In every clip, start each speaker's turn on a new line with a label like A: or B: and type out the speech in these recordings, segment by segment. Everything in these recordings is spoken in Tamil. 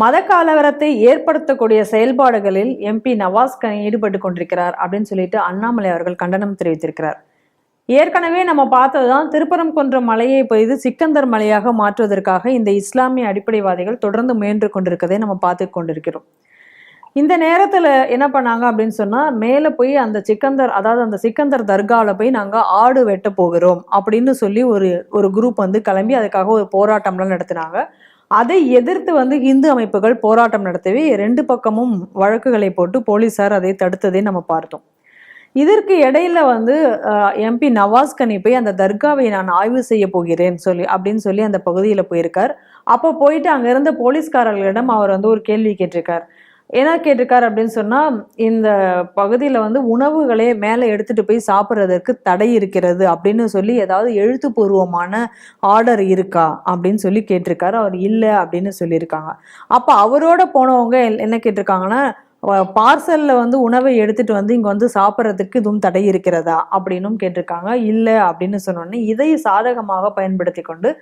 A: மத கலவரத்தை ஏற்படுத்தக்கூடிய செயல்பாடுகளில் எம்பி நவாஸ் கனி ஈடுபட்டு கொண்டிருக்கிறார் அப்படின்னு சொல்லிட்டு அண்ணாமலை அவர்கள் கண்டனம் தெரிவித்திருக்கிறார். ஏற்கனவே நம்ம பார்த்ததுதான் திருப்பரங்குன்றம் மலையை பெய்து சிக்கந்தர் மலையாக மாற்றுவதற்காக இந்த இஸ்லாமிய அடிப்படைவாதிகள் தொடர்ந்து முயன்று கொண்டிருக்கதை நம்ம பார்த்து கொண்டிருக்கிறோம். இந்த நேரத்தில் என்ன பண்ணாங்க அப்படின்னு சொன்னால் மேலே போய் அந்த சிக்கந்தர் அதாவது அந்த சிக்கந்தர் தர்காவில் போய் நாங்கள் ஆடு வெட்ட போகிறோம் அப்படின்னு சொல்லி ஒரு ஒரு குரூப் வந்து கிளம்பி அதுக்காக ஒரு போராட்டம்லாம் நடத்தினாங்க. அதை எதிர்த்து வந்து இந்து அமைப்புகள் போராட்டம் நடத்தவே ரெண்டு பக்கமும் வழக்குகளை போட்டு போலீசார் அதை தடுத்ததை நம்ம பார்த்தோம். இதற்கு இடையில வந்து எம்பி நவாஸ் கனி போய் அந்த தர்காவை நான் ஆய்வு செய்ய போகிறேன் சொல்லி அப்படின்னு சொல்லி அந்த பகுதியில் போயிருக்கார். அப்போ போயிட்டு அங்கே இருந்த போலீஸ்காரர்களிடம் அவர் வந்து ஒரு கேள்வி கேட்டிருக்கார். என்ன கேட்டிருக்காரு அப்படின்னு சொன்னால் இந்த பகுதியில் வந்து உணவுகளே மேலே எடுத்துகிட்டு போய் சாப்பிட்றதற்கு தடை இருக்கிறது அப்படின்னு சொல்லி ஏதாவது எழுத்துப்பூர்வமான ஆர்டர் இருக்கா அப்படின்னு சொல்லி கேட்டிருக்காரு. அவர் இல்லை அப்படின்னு சொல்லியிருக்காங்க. அப்போ அவரோட போனவங்க எல்- என்ன கேட்டிருக்காங்கன்னா பார்சல்ல வந்து உணவை எடுத்துகிட்டு வந்து இங்கே வந்து சாப்பிட்றதுக்கு இதுவும் தடை இருக்கிறதா அப்படின்னும் கேட்டிருக்காங்க. இல்லை அப்படின்னு சொன்னோடனே இதை சாதகமாக பயன்படுத்தி கொண்டு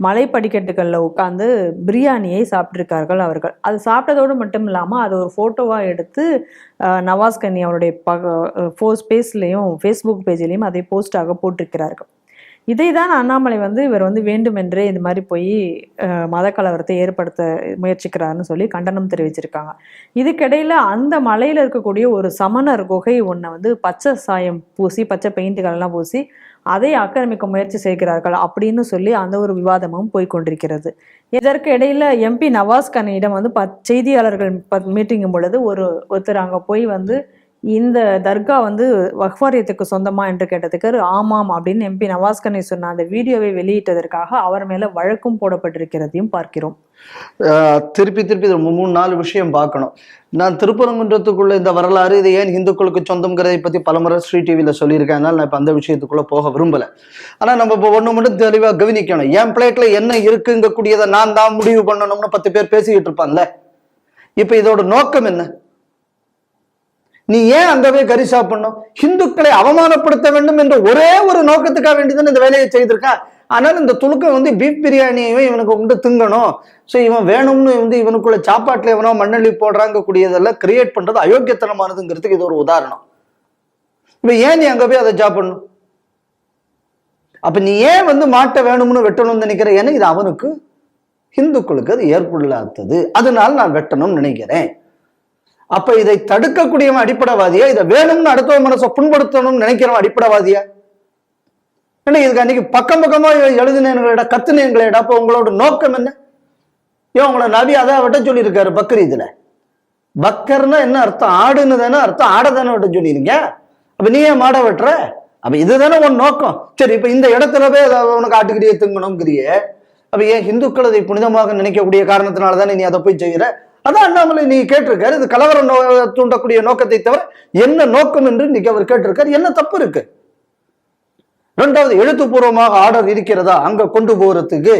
A: மலை படிக்கட்டுகளில் உட்காந்து பிரியாணியை சாப்பிட்ருக்கார்கள் அவர்கள். அது சாப்பிட்டதோடு மட்டும் இல்லாமல் அது ஒரு ஃபோட்டோவாக எடுத்து நவாஸ் கனி அவருடைய பக ஃபோஸ் ஸ்பேஸ்லேயும் ஃபேஸ்புக் பேஜ்லேயும் அதை போஸ்டாக போட்டிருக்கிறார்கள். இதை தான் அண்ணாமலை வந்து இவர் வந்து வேண்டுமென்றே இந்த மாதிரி போய் மதக்கலவரத்தை மத கலவரத்தை ஏற்படுத்த முயற்சிக்கிறாருன்னு சொல்லி கண்டனம் தெரிவிச்சிருக்காங்க. இதுக்கிடையில் அந்த மலையில் இருக்கக்கூடிய ஒரு சமணர் குகை ஒன்றை வந்து பச்சை சாயம் பூசி பச்சை பெயிண்ட்டுகள்லாம் பூசி அதை ஆக்கிரமிக்க முயற்சி செய்கிறார்கள் அப்படின்னு சொல்லி அந்த ஒரு விவாதமும் போய்க்கொண்டிருக்கிறது இதற்கு இடையில எம்பி நவாஸ் கனியிடம் வந்து ப செய்தியாளர்கள் மீட்டிங்கும் பொழுது ஒரு ஒருத்தர் அங்கே போய் வந்து இந்த தர்கா வந்து வக்ஃபாரியத்துக்கு சொந்தமா என்று கேட்டதுக்கு ஆமாம் அப்படின்னு எம்பி நவாஸ்கனி சொன்ன அந்த வீடியோவை வெளியிட்டதற்காக அவர் மேல வழக்கும் போடப்பட்டிருக்கிறதையும் பார்க்கிறோம்.
B: திருப்பி திருப்பி இது மூணு நாலு விஷயம் பார்க்கணும். நான் திருப்பரங்குன்றத்துக்குள்ள இந்த வரலாறு இது ஏன் இந்துக்களுக்கு சொந்தம்ங்கிறதை பத்தி பலமுறை ஸ்ரீ டிவியில சொல்லியிருக்கேன். அதனால நான் இப்ப அந்த விஷயத்துக்குள்ள போக விரும்பல. ஆனா நம்ம இப்போ ஒண்ணு மட்டும் தெளிவா கவனிக்கணும். என் பிளேட்ல என்ன இருக்குங்க கூடியதை நான் தான் முடிவு பண்ணணும்னு பத்து பேர் பேசிக்கிட்டு இருப்பான்ல இப்ப இதோட நோக்கம் என்ன? நீ ஏன் அங்கவே கறி சாப்பிடணும்? ஹிந்துக்களை அவமானப்படுத்த வேண்டும் என்ற ஒரே ஒரு நோக்கத்துக்காக வேண்டிதான் இந்த வேலையை செய்திருக்கான் ஆனால் இந்த துலுக்கம் வந்து பீஃப் பிரியாணியையும் இவனுக்கு உண்டு திங்கணும். ஸோ இவன் வேணும்னு வந்து இவனுக்குள்ள சாப்பாட்டில் எவனோ மண்ணள்ளி போடுறாங்க கூடியதெல்லாம் கிரியேட் பண்ணுறது அயோக்கியத்தனமானதுங்கிறதுக்கு இது ஒரு உதாரணம். இப்போ ஏன் நீ அங்கே போய் அதை சாப்பிடணும்? அப்போ நீ ஏன் வந்து மாட்டை வேணும்னு வெட்டணும்னு நினைக்கிற? ஏன்னா இது அவனுக்கு ஹிந்துக்களுக்கு அது ஏற்புள்ளாத்தது அதனால நான் வெட்டணும்னு நினைக்கிறேன். அப்ப இதை தடுக்கக்கூடியவன் அடிப்படைவாதியா? இதை வேணும்னு அடுத்த மனசை புண்படுத்தணும்னு நினைக்கிறவன் அடிப்படைவாதியா? ஏன்னா இதுக்கு அன்னைக்கு பக்கம் பக்கமா எழுதினேங்களேடா கத்துனேங்களேடா அப்ப உங்களோட நோக்கம் என்ன? ஏன் உங்களை நபி அதை விட்ட சொல்லியிருக்காரு பக்ரீதுல. பக்கர்னா என்ன அர்த்தம்? ஆடுன்னு தானே அர்த்தம்? ஆடை தானே விட்ட சொல்லியிருங்க. அப்ப நீ ஏன் மாடை வெட்டுற? அப்ப இதுதானே உன் நோக்கம். சரி இப்ப இந்த இடத்துல போய் உனக்கு ஆட்டுக்கிறியே திங்கணுங்கிறியே அப்ப ஏன் ஹிந்துக்கள் அதை புனிதமாக நினைக்கக்கூடிய காரணத்தினால தானே நீ அதை போய் செய்யற அதான் அண்ணாமலை நீ கேட்டிருக்காரு இது கலவரம் தூண்டக்கூடிய நோக்கத்தை தவிர என்ன நோக்கம் என்று இன்னைக்கு அவர் கேட்டிருக்காரு. என்ன தப்பு இருக்கு? ரெண்டாவது எழுத்துப்பூர்வமாக ஆர்டர் இருக்கிறதா? அங்க கொண்டு போறதுக்கு.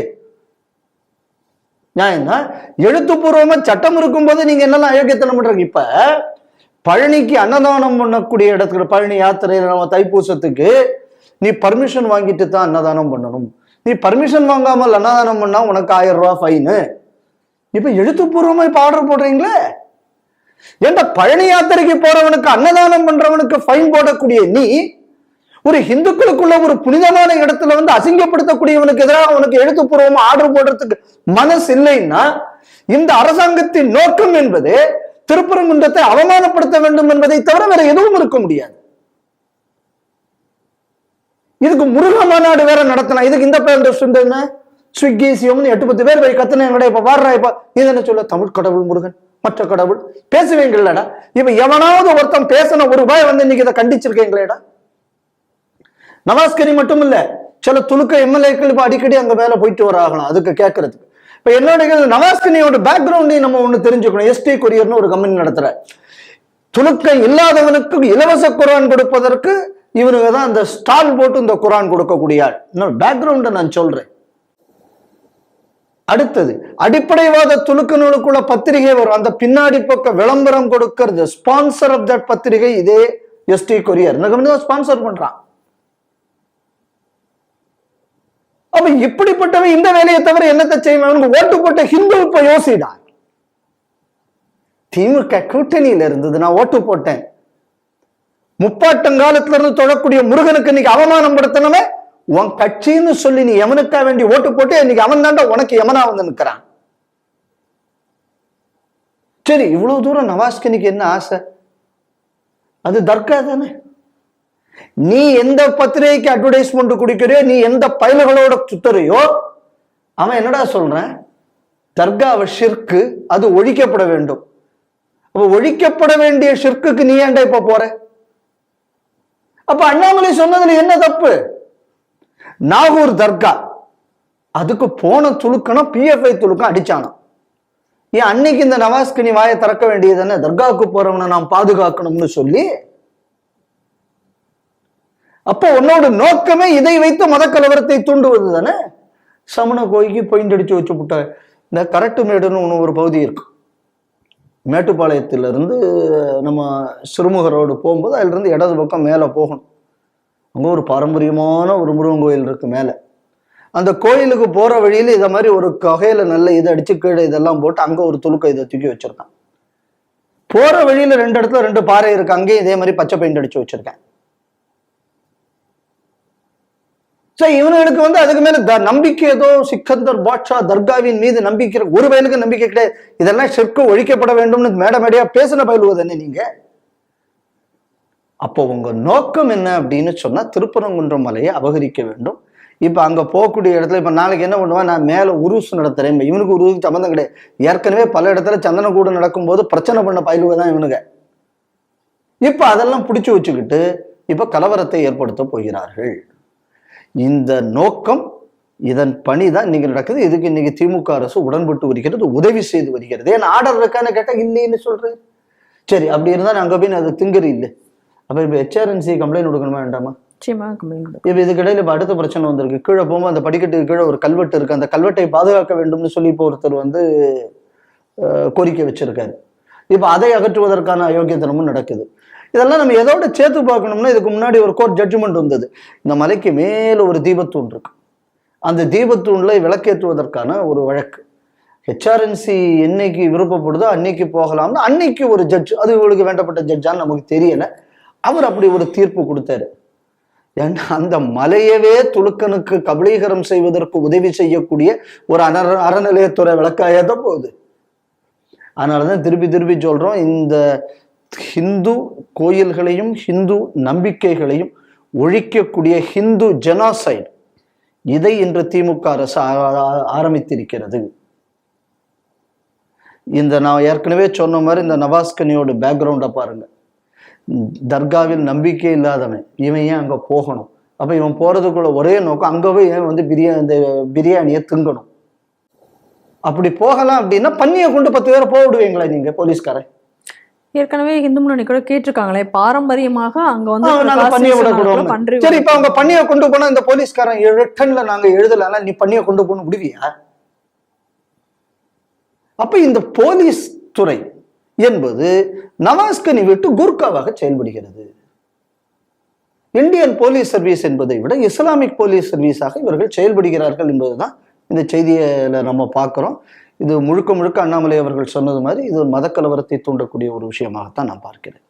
B: நியாயம்னா எழுத்துப்பூர்வமா சட்டம் இருக்கும்போது நீங்க என்னெல்லாம் அயோக்கியத்தனம் பண்றீங்க? இப்ப பழனிக்கு அன்னதானம் பண்ணக்கூடிய இடத்துல பழனி யாத்திரையில நம்ம தைப்பூசத்துக்கு நீ பர்மிஷன் வாங்கிட்டு தான் அன்னதானம் பண்ணணும். நீ பர்மிஷன் வாங்காமல் அன்னதானம் பண்ணா உனக்கு ஆயிரம் ரூபாய் ஃபைனு இப்ப எழுத்துப்பூர்வமா இப்ப ஆர்டர் போடுறீங்களே? எந்த பழனி யாத்திரைக்கு போறவனுக்கு அன்னதானம் பண்றவனுக்கு ஃபைன் போடக்கூடிய நீ ஒரு இந்துக்களுக்குள்ள ஒரு புனிதமான இடத்துல வந்து அசிங்கப்படுத்தக்கூடியவனுக்கு எதிராக அவனுக்கு எழுத்துப்பூர்வமா ஆர்டர் போடுறதுக்கு மனசு இல்லைன்னா இந்த அரசாங்கத்தின் நோக்கம் என்பது திருப்பரங்குன்றத்தை அவமானப்படுத்த வேண்டும் என்பதை தவிர வேற எதுவும் இருக்க முடியாது. இதுக்கு முருக மாநாடு வேற நடத்தலாம். இதுக்கு இந்த பேர் என்ன? ஸ்விக்கி சிவம்னு எட்டு பத்து பேர் போய் கத்துனேங்கடா இப்ப வாடுறா இப்ப இது என்ன சொல்ல? தமிழ் கடவுள் முருகன் மற்ற கடவுள். பேசுவீங்களடா? இப்ப எவனாவது ஒருத்தன் பேசின ஒரு ரூபாய் வந்து இன்னைக்கு இதை கண்டிச்சிருக்கீங்களேடா? நவாஸ்கரி மட்டும் இல்ல சில துலுக்க எம்எல்ஏக்கள் இப்ப அடிக்கடி அங்க மேல போயிட்டு வராகலாம் அதுக்கு கேட்கறதுக்கு இப்ப என்னோட நவாஸ்கனியோட பேக்ரவுண்டையும் நம்ம ஒண்ணு தெரிஞ்சுக்கணும். எஸ்டி கொரியர்னு ஒரு கம்பெனி நடத்துற துலுக்கம் இல்லாதவனுக்கு இலவச குரான் கொடுப்பதற்கு இவனுக்கு தான் இந்த ஸ்டால் போட்டு இந்த குரான் கொடுக்கக்கூடிய ஆள். இன்னொரு பேக்ரவுண்டை நான் சொல்றேன். அடுத்தது அடிப்படைவாத துணுக்கு நூலுக்குள்ள பத்திரிகை வரும். அந்த பின்னாடி பக்கம் விளம்பரம் கொடுக்கறது. ஸ்பான்சர் ஆஃப் தட் பத்திரிகை இதே எஸ்டி கொரியர் இந்த கம்பெனி தான் ஸ்பான்சர் பண்றான். அப்ப இப்படிப்பட்டவன் இந்த வேலையை தவிர என்னத்தை செய்வான்? அவனுக்கு ஓட்டு போட்ட ஹிந்து இப்ப யோசிடா திமுக கூட்டணியில இருந்தது நான் ஓட்டு போட்டேன். முப்பாட்டங்காலத்துல இருந்து தொழக்கூடிய முருகனுக்கு இன்னைக்கு அவமானம் படுத்தணுமே உன் கட்சின்னு சொல்லி நீ எவனுக்கா வேண்டி ஓட்டு போட்டு இன்னைக்கு அவன் தாண்டா உனக்கு எவனா வந்து நிற்கிறான் சரி இவ்வளவு தூரம் நவாஸ்க்கு இன்னைக்கு என்ன ஆசை? அது தர்கா தானே. நீ எந்த பத்திரிகைக்கு அட்வர்டைஸ்மெண்ட் குடிக்கிறியோ நீ எந்த பயல்களோட சுத்துறியோ அவன் என்னடா சொல்றான்? தர்காவை ஷிர்க்கு அது ஒழிக்கப்பட வேண்டும். அப்ப ஒழிக்கப்பட வேண்டிய ஷிர்க்குக்கு நீ ஏன்டா இப்ப போற? அப்ப அண்ணாமலை சொன்னதுல என்ன தப்பு? நாகூர் தர்கா. அதுக்கு போன துளுக்கணும் பிஎஃப்ஐ துளுக்கம் அடிச்சானாம் ஏன் அன்னைக்கு இந்த நவாஸ்க்கு நீ வாயை திறக்க வேண்டியது தானே தர்காவுக்கு போறவனை நாம் பாதுகாக்கணும்னு சொல்லி. அப்போ உன்னோட நோக்கமே இதை வைத்து மத கலவரத்தை தூண்டுவது தானே? சமண கோயிக்கு பொயிண்ட் அடிச்சு வச்சு விட்ட இந்த கரட்டு மேடுன்னு ஒன்று ஒரு பகுதி இருக்கு. மேட்டுப்பாளையத்திலிருந்து நம்ம சிறுமுக ரோடு போகும்போது அதிலிருந்து இடது பக்கம் மேலே போகணும். அங்கே ஒரு பாரம்பரியமான ஒரு முருகன் கோயில் இருக்கு மேலே. அந்த கோயிலுக்கு போகிற வழியில் இதை மாதிரி ஒரு ககையில் நல்ல இதை அடிச்சு கீழே இதெல்லாம் போட்டு அங்கே ஒரு துளுக்க இதை தூக்கி வச்சுருக்கேன். போகிற வழியில் ரெண்டு இடத்துல ரெண்டு பாறை இருக்கு. அங்கேயும் இதே மாதிரி பச்சை பெயிண்ட் அடிச்சு வச்சுருக்கேன். ஸோ இவனுக்கு வந்து அதுக்கு மேலே த- நம்பிக்கை ஏதோ சிக்கந்தர் பாட்ஷா தர்காவின் மீது நம்பிக்கை ஒரு பயனுக்கு நம்பிக்கை கிடையாது. இதெல்லாம் செற்கு ஒழிக்கப்பட வேண்டும்னு மேடமேடையாக பேசின பயிலுவது என்ன நீங்கள் அப்போ உங்கள் நோக்கம் என்ன அப்படின்னு சொன்னால் திருப்பரங்குன்றம் மலையை அபகரிக்க வேண்டும். இப்போ அங்கே போகக்கூடிய இடத்துல இப்போ நாளைக்கு என்ன பண்ணுவேன்? நான் மேலே உருசு நடத்துறேன். இவனுக்கு உருவுக்கு சம்மந்தம் கிடையாது. ஏற்கனவே பல இடத்துல சந்தனக்கூடு நடக்கும்போது பிரச்சனை பண்ண பயிலுவதான் இவனுங்க. இப்போ அதெல்லாம் பிடிச்சி வச்சுக்கிட்டு இப்போ கலவரத்தை ஏற்படுத்த போகிறார்கள். இந்த நோக்கம் இதன் பணி தான் இன்னைக்கு நடக்குது. இதுக்கு இன்னைக்கு திமுக அரசு உடன்பட்டு வருகிறது உதவி செய்து வருகிறது. ஏன்னா ஆர்டர் இருக்கான்னு கேட்டால் இல்லைன்னு சொல்கிறேன் சரி அப்படி இருந்தால் நான் அங்கே போய் அது திங்கறி இல்லை. அப்ப இப்ப ஹெச்ஆர்என்சி கம்ப்ளைண்ட் கொடுக்கணுமா வேண்டாமா? இப்ப இதுக்கு இடையில இப்ப அடுத்த பிரச்சனை வந்திருக்கு. கீழே போகும்போது அந்த படிக்கட்டுக்கு கீழே ஒரு கல்வெட்டு இருக்கு. அந்த கல்வெட்டை பாதுகாக்க வேண்டும்னு சொல்லி இப்போ ஒருத்தர் வந்து கோரிக்கை வச்சிருக்காரு. இப்ப அதை அகற்றுவதற்கான அயோக்கியத்தனமும் நடக்குது. இதெல்லாம் நம்ம எதோட சேர்த்து பார்க்கணும்னா இதுக்கு முன்னாடி ஒரு கோர்ட் ஜட்ஜ்மெண்ட் வந்தது. இந்த மலைக்கு மேல ஒரு தீபத்தூண் இருக்கு. அந்த தீபத்தூண்ல விளக்கேற்றுவதற்கான ஒரு வழக்கு. ஹெச்ஆர்என்சி என்னைக்கு விருப்பப்படுதோ அன்னைக்கு போகலாம்னு அன்னைக்கு ஒரு ஜட்ஜ் அது இவங்களுக்கு வேண்டப்பட்ட ஜட்ஜான்னு நமக்கு தெரியல. அவர் அப்படி ஒரு தீர்ப்பு கொடுத்தாரு. ஏன்னா அந்த மலையவே துலுக்கனுக்கு கபலீகரம் செய்வதற்கு உதவி செய்யக்கூடிய ஒரு அனர அறநிலையத்துறை விளக்காயதான் போகுது. அதனாலதான் திருப்பி திருப்பி சொல்றோம் இந்த ஹிந்து கோயில்களையும் ஹிந்து நம்பிக்கைகளையும் ஒழிக்கக்கூடிய ஹிந்து ஜெனாசைட் இதை இன்று திமுக அரசு ஆ- ஆரம்பித்திருக்கிறது. இந்த நான் ஏற்கனவே சொன்ன மாதிரி இந்த நவாஸ்கனியோட பேக்ரவுண்டை பாருங்கள் தர்காவில் நம்பிக்கை இல்லாதவன். இவன் ஏன் அங்க போகணும்? அப்ப இவன் போறதுக்குள்ள ஒரே நோக்கம் அங்க போய் வந்து பிரியாணி இந்த பிரியாணியை திங்கணும். அப்படி போகலாம் அப்படின்னா பன்னியை கொண்டு பத்து பேரை போக விடுவீங்களா நீங்க போலீஸ்காரன்?
A: ஏற்கனவே இந்து முன்னணி கூட கேட்டிருக்காங்களே பாரம்பரியமாக அங்க வந்து
B: பண்ணியை விடக்கூடாது சரி இப்ப அவங்க பண்ணியை கொண்டு போனா இந்த போலீஸ்காரன் ரிட்டன்ல நாங்க எழுதல நீ பண்ணியை கொண்டு போன்னு விடுவியா? அப்ப இந்த போலீஸ் துறை என்பது நவாஸ்கனி விட்டு குர்காவாக செயல்படுகிறது. இந்தியன் போலீஸ் சர்வீஸ் என்பதை விட இஸ்லாமிக் போலீஸ் சர்வீஸாக இவர்கள் செயல்படுகிறார்கள் என்பதுதான் இந்த செய்தியில நம்ம பார்க்கிறோம். இது முழுக்க முழுக்க அண்ணாமலை அவர்கள் சொன்னது மாதிரி இது ஒரு மதக்கலவரத்தை தூண்டக்கூடிய ஒரு விஷயமாகத்தான் நான் பார்க்கிறேன்.